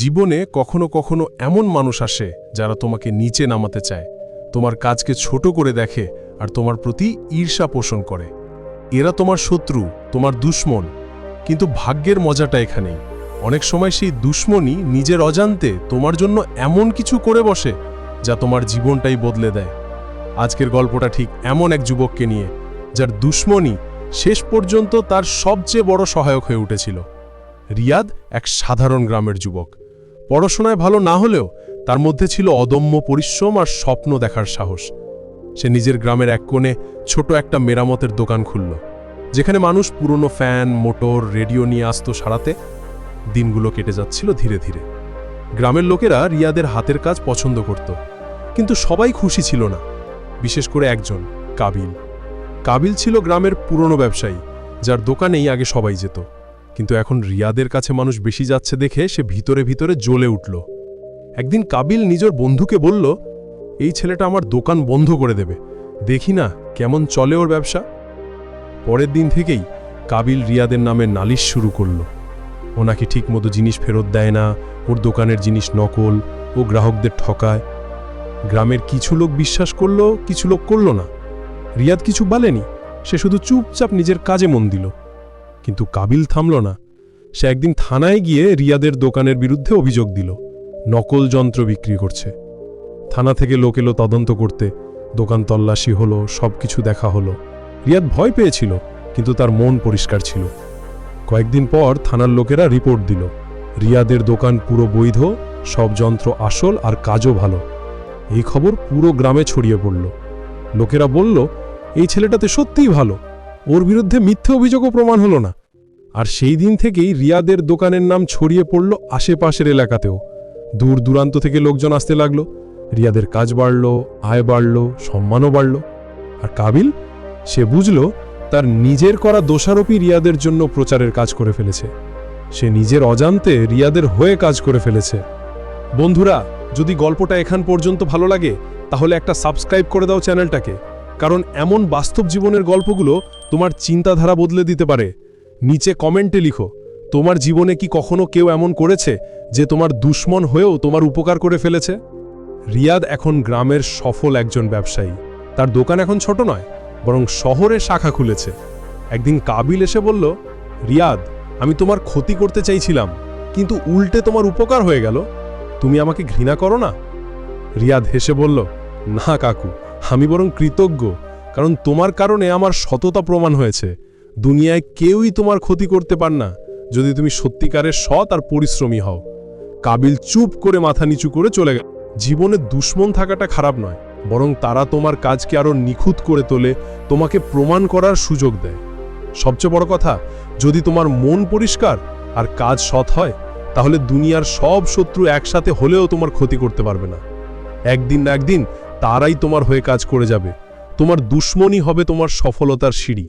জীবনে কখনো কখনো এমন মানুষ আসে যারা তোমাকে নিচে নামাতে চায়, তোমার কাজকে ছোট করে দেখে আর তোমার প্রতি ঈর্ষা পোষণ করে। এরা তোমার শত্রু, তোমার দুশ্মন, কিন্তু ভাগ্যের মজাটা এখানেই অনেক সময় সেই দুশ্মনই নিজের অজান্তে তোমার জন্য এমন কিছু করে বসে যা তোমার জীবনটাই বদলে দেয়। আজকের গল্পটা ঠিক এমন এক যুবককে নিয়ে, যার দুশ্মনই শেষ পর্যন্ত তার সবচেয়ে বড় সহায়ক হয়ে উঠেছিল। রিয়াদ এক সাধারণ গ্রামের যুবক। পড়াশোনায় ভালো না হলেও তার মধ্যে ছিল অদম্য পরিশ্রম আর স্বপ্ন দেখার সাহস। সে নিজের গ্রামের এক কোণে ছোট একটা মেরামতের দোকান খুলল, যেখানে মানুষ পুরনো ফ্যান, মোটর, রেডিও নিয়ে আসতো সারাতে। দিনগুলো কেটে যাচ্ছিল ধীরে ধীরে। গ্রামের লোকেরা রিয়াদের হাতের কাজ পছন্দ করত, কিন্তু সবাই খুশি ছিল না, বিশেষ করে একজন, কাবিল। কাবিল ছিল গ্রামের পুরনো ব্যবসায়ী, যার দোকানেই আগে সবাই যেত। কিন্তু এখন রিয়াদের কাছে মানুষ বেশি যাচ্ছে দেখে সে ভিতরে ভিতরে জ্বলে উঠল। একদিন কাবিল নিজের বন্ধুকে বলল, এই ছেলেটা আমার দোকান বন্ধ করে দেবে। দেখি না কেমন চলে ওর ব্যবসা? পরের দিন থেকেই কাবিল রিয়াদের নামে নালিশ শুরু করল। ওনাকে নাকি ঠিকমতো জিনিস ফেরত দেয় না, ওর দোকানের জিনিস নকল, ও গ্রাহকদের ঠকায়। গ্রামের কিছু লোক বিশ্বাস করল, কিছু লোক করল না। রিয়াদ কিছু বলেনি, সে শুধু চুপচাপ নিজের কাজে মন দিল। কিন্তু কাবিল থামল না। সে একদিন থানায় গিয়ে রিয়াদের দোকানের বিরুদ্ধে অভিযোগ দিল। নকল যন্ত্র বিক্রি করছে। থানা থেকে লোক এলো তদন্ত করতে। দোকান তল্লাশি হলো সব কিছু দেখা হলো। রিয়াদ ভয় পেয়েছিল, কিন্তু তার মন পরিষ্কার ছিল। কয়েকদিন পর থানার লোকেরা রিপোর্ট দিল। রিয়াদের দোকান পুরো বৈধ, সব যন্ত্র আসল আর কাজও ভালো। এই খবর পুরো গ্রামে ছড়িয়ে পড়ল। লোকেরা বলল, এই ছেলেটাতে সত্যিই ভালো। ওর বিরুদ্ধে মিথ্যে অভিযোগও প্রমাণ হলো না। আর সেই দিন থেকেই রিয়াদের দোকানের নাম ছড়িয়ে পড়ল আশেপাশের এলাকাতেও। দূর দূরান্ত থেকে লোকজন আসতে লাগল। রিয়াদের কাজ বাড়ল, আয় বাড়ল, সম্মানও বাড়ল। আর কাবিল? সে বুঝল তার নিজের করা দোষারোপই রিয়াদের জন্য প্রচারের কাজ করে ফেলেছে। সে নিজের অজান্তে রিয়াদের হয়ে কাজ করে ফেলেছে। বন্ধুরা, যদি গল্পটা এখান পর্যন্ত ভালো লাগে, তাহলে একটা সাবস্ক্রাইব করে দাও চ্যানেলটাকে। কারণ এমন বাস্তব জীবনের গল্পগুলো তোমার চিন্তাধারা বদলে দিতে পারে। নিচে কমেন্টে লিখো, তোমার জীবনে কি কখনো কেউ এমন করেছে যে তোমার দুশ্মন হয়েও তোমার উপকার করে ফেলেছে? রিয়াদ এখন গ্রামের সফল একজন ব্যবসায়ী। তার দোকান এখন ছোট নয়, বরং শহরে শাখা খুলেছে। একদিন কাবিল এসে বলল, রিয়াদ, আমি তোমার ক্ষতি করতে চাইছিলাম, কিন্তু উল্টে তোমার উপকার হয়ে গেল। তুমি আমাকে ঘৃণা করো না? রিয়াদ হেসে বলল, না কাকু আমি বরং কৃতজ্ঞ, কারণ তোমার কারণে আমার সততা প্রমাণ হয়েছে। দুনিয়ায় কেউই তোমার ক্ষতি করতে পার না, যদি তুমি সত্যিকারের সৎ আর পরিশ্রমী হও। কাবিল চুপ করে মাথা নিচু করে চলে গেল। জীবনে দুশ্মন থাকাটা খারাপ নয়, বরং তারা তোমার কাজকে আরও নিখুঁত করে তোলে, তোমাকে প্রমাণ করার সুযোগ দেয়। সবচেয়ে বড় কথা, যদি তোমার মন পরিষ্কার আর কাজ সৎ হয়, তাহলে দুনিয়ার সব শত্রু একসাথে হলেও তোমার ক্ষতি করতে পারবে না। একদিন না একদিন তারাই তোমার হয়ে কাজ করে যাবে। তোমার দুশ্মনই হবে তোমার সফলতার সিঁড়ি।